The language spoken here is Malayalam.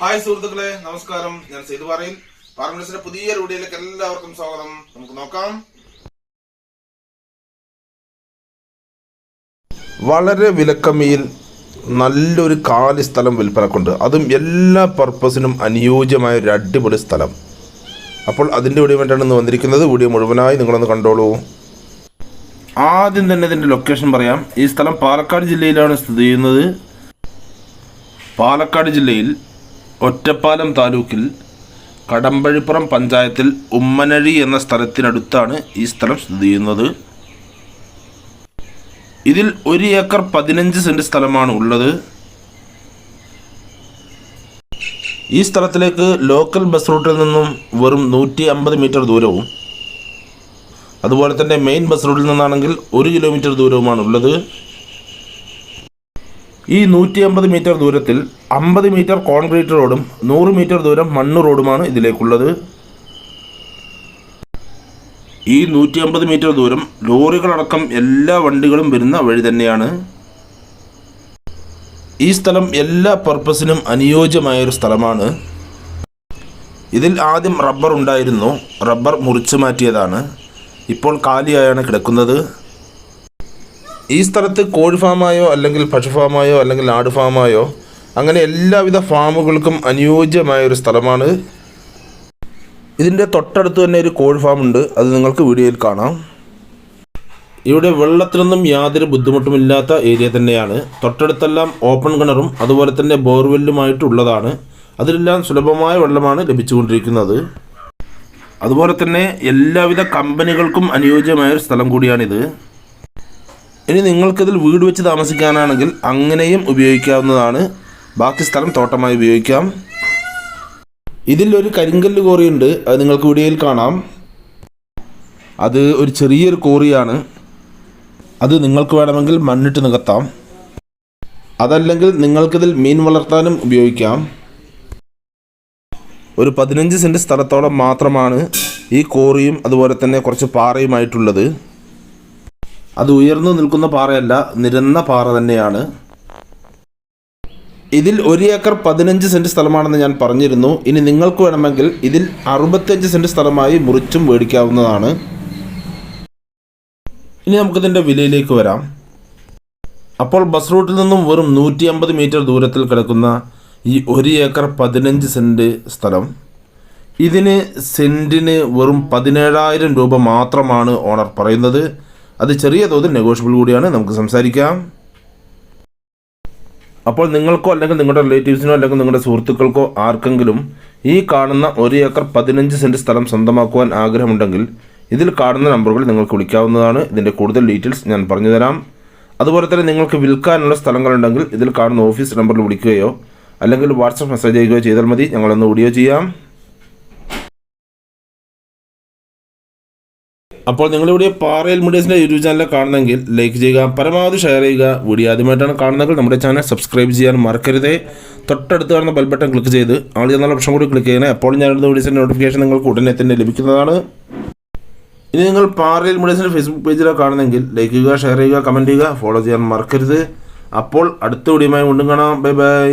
ഹായ് സുഹൃത്തുക്കളെ നമസ്കാരം. ഞാൻ സേതു പറയും പാർമനസിന്റെ പുതിയ വീഡിയോയിലേക്ക് എല്ലാവർക്കും സ്വാഗതം. നമുക്ക് നോക്കാം. വളരെ വിലക്കമ്മിയിൽ നല്ലൊരു കാലി സ്ഥലം വിൽപ്പനക്കുണ്ട്. അതും എല്ലാ പർപ്പസിനും അനുയോജ്യമായ ഒരു അടിപൊളി സ്ഥലം. അപ്പോൾ അതിന്റെ വീഡിയോ വേണ്ടിയാണ് ഇന്ന് വന്നിരിക്കുന്നത്. വീഡിയോ മുഴുവനായി നിങ്ങളൊന്ന് കണ്ടോളൂ. ആദ്യം തന്നെ ഇതിന്റെ ലൊക്കേഷൻ പറയാം. ഈ സ്ഥലം പാലക്കാട് ജില്ലയിലാണ് സ്ഥിതി ചെയ്യുന്നത്. പാലക്കാട് ജില്ലയിൽ ഒറ്റപ്പാലം താലൂക്കിൽ കടമ്പഴിപ്പുറം പഞ്ചായത്തിൽ ഉമ്മനഴി എന്ന സ്ഥലത്തിനടുത്താണ് ഈ സ്ഥലം സ്ഥിതി ചെയ്യുന്നത്. ഇതിൽ ഒരു ഏക്കർ പതിനഞ്ച് സെന്റ് സ്ഥലമാണ് ഉള്ളത്. ഈ സ്ഥലത്തിലേക്ക് ലോക്കൽ ബസ് റൂട്ടിൽ നിന്നും വെറും നൂറ്റി അമ്പത് മീറ്റർ ദൂരവും അതുപോലെ തന്നെ മെയിൻ ബസ് റൂട്ടിൽ നിന്നാണെങ്കിൽ ഒരു കിലോമീറ്റർ ദൂരവുമാണ് ഉള്ളത് ഈ നൂറ്റി അമ്പത് മീറ്റർ ദൂരത്തിൽ അമ്പത് മീറ്റർ കോൺക്രീറ്റ് റോഡും നൂറ് മീറ്റർ ദൂരം മണ്ണ് റോഡുമാണ് ഇതിലേക്കുള്ളത്. ഈ നൂറ്റി അമ്പത് മീറ്റർ ദൂരം ലോറികളടക്കം എല്ലാ വണ്ടികളും വരുന്ന വഴി തന്നെയാണ്. ഈ സ്ഥലം എല്ലാ പർപ്പസിനും അനുയോജ്യമായ ഒരു സ്ഥലമാണ്. ഇതിൽ ആദ്യം റബ്ബർ ഉണ്ടായിരുന്നു. റബ്ബർ മുറിച്ചു മാറ്റിയതാണ്. ഇപ്പോൾ കാലിയായാണ് കിടക്കുന്നത്. ഈ സ്ഥലത്ത് കോഴി ഫാമായോ അല്ലെങ്കിൽ പശു ഫാമായോ അല്ലെങ്കിൽ ആട് ഫാമായോ അങ്ങനെ എല്ലാവിധ ഫാമുകൾക്കും അനുയോജ്യമായ ഒരു സ്ഥലമാണ്. ഇതിന്റെ തൊട്ടടുത്ത് തന്നെ ഒരു കോഴി ഫാം ഉണ്ട്. അത് നിങ്ങൾക്ക് വീഡിയോയിൽ കാണാം. ഇവിടെ വെള്ളത്തിനൊന്നും യാതൊരു ബുദ്ധിമുട്ടുമില്ലാത്ത ഏരിയ തന്നെയാണ്. തൊട്ടടുത്തെല്ലാം ഓപ്പൺ കിണറും അതുപോലെ തന്നെ ബോർവെല്ലുമായിട്ടുള്ളതാണ്. അതിലെല്ലാം സുലഭമായ വെള്ളമാണ് ലഭിച്ചുകൊണ്ടിരിക്കുന്നത്. അതുപോലെ തന്നെ എല്ലാവിധ കമ്പനികൾക്കും അനുയോജ്യമായ ഒരു സ്ഥലം കൂടിയാണിത്. ഇനി നിങ്ങൾക്കിതിൽ വീട് വെച്ച് താമസിക്കാനാണെങ്കിൽ അങ്ങനെയും ഉപയോഗിക്കാവുന്നതാണ്. ബാക്കി സ്ഥലം തോട്ടമായി ഉപയോഗിക്കാം. ഇതിൽ ഒരു കരിങ്കല്ല് കോറിയുണ്ട്. അത് നിങ്ങൾക്ക് വീഡിയോയിൽ കാണാം. അത് ഒരു ചെറിയൊരു കോറിയാണ്. അത് നിങ്ങൾക്ക് വേണമെങ്കിൽ മണ്ണിട്ട് നികത്താം. അതല്ലെങ്കിൽ നിങ്ങൾക്കിതിൽ മീൻ വളർത്താനും ഉപയോഗിക്കാം. ഒരു പതിനഞ്ച് സെന്റ് സ്ഥലത്തോളം മാത്രമാണ് ഈ കോറിയും അതുപോലെ തന്നെ കുറച്ച് പാറയുമായിട്ടുള്ളത്. അത് ഉയർന്നു നിൽക്കുന്ന പാറയല്ല നിരന്ന പാറ തന്നെയാണ്. ഇതിൽ ഒരു ഏക്കർ പതിനഞ്ച് സെന്റ് സ്ഥലമാണെന്ന് ഞാൻ പറഞ്ഞിരുന്നു. ഇനി നിങ്ങൾക്ക് വേണമെങ്കിൽ ഇതിൽ അറുപത്തഞ്ച് സെന്റ് സ്ഥലമായി മുറിച്ചും മേടിക്കാവുന്നതാണ്. ഇനി നമുക്കിതിന്റെ വിലയിലേക്ക് വരാം. അപ്പോൾ ബസ് റൂട്ടിൽ നിന്നും വെറും നൂറ്റി അമ്പത് മീറ്റർ ദൂരത്തിൽ കിടക്കുന്ന ഈ ഒരു ഏക്കർ പതിനഞ്ച് സെന്റ് സ്ഥലം. ഇതിന് സെന്റിന് വെറും പതിനേഴായിരം രൂപ മാത്രമാണ് ഓണർ പറയുന്നത്. അത് ചെറിയ തോതിൽ നെഗോഷ്യബിൾ കൂടിയാണ്. നമുക്ക് സംസാരിക്കാം. അപ്പോൾ നിങ്ങൾക്കോ അല്ലെങ്കിൽ നിങ്ങളുടെ റിലേറ്റീവ്സിനോ അല്ലെങ്കിൽ നിങ്ങളുടെ സുഹൃത്തുക്കൾക്കോ ആർക്കെങ്കിലും ഈ കാണുന്ന ഒരു ഏക്കർ പതിനഞ്ച് സെന്റ് സ്ഥലം സ്വന്തമാക്കുവാൻ ആഗ്രഹമുണ്ടെങ്കിൽ ഇതിൽ കാണുന്ന നമ്പറുകൾ നിങ്ങൾക്ക് വിളിക്കാവുന്നതാണ്. ഇതിന്റെ കൂടുതൽ ഡീറ്റെയിൽസ് ഞാൻ പറഞ്ഞു തരാം. അതുപോലെ തന്നെ നിങ്ങൾക്ക് വിൽക്കാനുള്ള സ്ഥലങ്ങളുണ്ടെങ്കിൽ ഇതിൽ കാണുന്ന ഓഫീസ് നമ്പറിൽ വിളിക്കുകയോ അല്ലെങ്കിൽ വാട്സപ്പ് മെസ്സേജ് അയക്കുകയോ ചെയ്താൽ മതി. ഞങ്ങളൊന്ന് വീഡിയോ ചെയ്യാം. അപ്പോൾ നിങ്ങളിവിടെ പാറയിൽ മീഡിയസിന്റെ യൂട്യൂബ് ചാനൽ കാണുന്നെങ്കിൽ ലൈക്ക് ചെയ്യുക പരമാവധി ഷെയർ ചെയ്യുക. വീഡിയോ ആദ്യമായിട്ടാണ് കാണുന്നതെങ്കിൽ നമ്മുടെ ചാനൽ സബ്സ്ക്രൈബ് ചെയ്യാൻ മറക്കരുതേ. തൊട്ടടുത്ത് കാണുന്ന ബെൽ ബട്ടൺ ക്ലിക്ക് ചെയ്ത് ആൾ എന്നുള്ള ഓപ്ഷൻ കൂടി ക്ലിക്ക് ചെയ്യണേ. അപ്പോൾ ഞാനിടുന്ന വീഡിയോസിന്റെ നോട്ടിഫിക്കേഷൻ നിങ്ങൾക്ക് ഉടനെ തന്നെ ലഭിക്കുന്നതാണ്. ഇനി നിങ്ങൾ പാറയിൽ മീഡിയസിന്റെ ഫേസ്ബുക്ക് പേജിലോ കാണുന്നെങ്കിൽ ലൈക്ക് ചെയ്യുക ഷെയർ ചെയ്യുക കമന്റ് ചെയ്യുക ഫോളോ ചെയ്യാൻ മറക്കരുത്. അപ്പോൾ അടുത്ത വീഡിയോയുമായി വീണ്ടും കാണാം. Bye bye